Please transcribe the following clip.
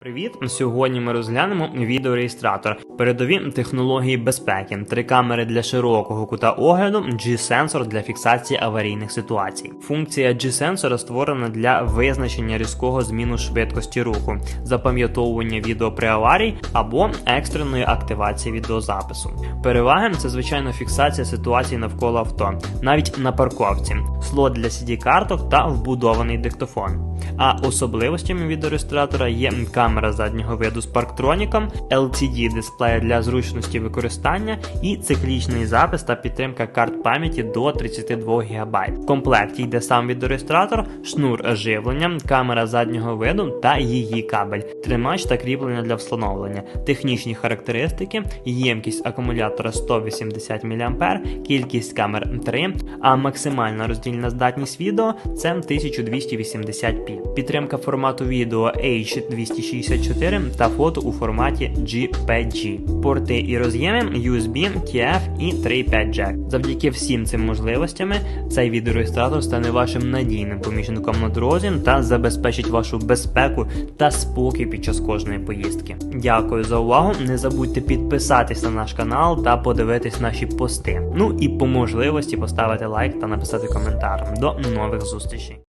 Привіт! Сьогодні ми розглянемо відеореєстратор, передові технології безпеки, три камери для широкого кута огляду, G-сенсор для фіксації аварійних ситуацій. Функція G-сенсора створена для визначення різкого зміну швидкості руху, запам'ятовування відео при аварії або екстреної активації відеозапису. Переваги це звичайно фіксація ситуацій навколо авто, навіть на парковці, слот для CD-карток та вбудований диктофон. А особливостями відеореєстратора є камера заднього виду з парктроніком, LCD дисплей для зручності використання і циклічний запис та підтримка карт пам'яті до 32 ГБ. В комплекті йде сам відеореєстратор, шнур живлення, камера заднього виду та її кабель, тримач та кріплення для встановлення, технічні характеристики, ємкість акумулятора 180 мА, кількість камер 3, а максимальна роздільна здатність відео це 1280p. Підтримка формату відео H264 та фото у форматі JPG. Порти і роз'єми USB, TF і 3.5 Jack. Завдяки всім цим можливостями цей відеореєстратор стане вашим надійним помічником на дорозі та забезпечить вашу безпеку та спокій під час кожної поїздки. Дякую за увагу. Не забудьте підписатись на наш канал та подивитись наші пости. Ну і по можливості поставити лайк та написати коментар. Tarm do Nove Casustici.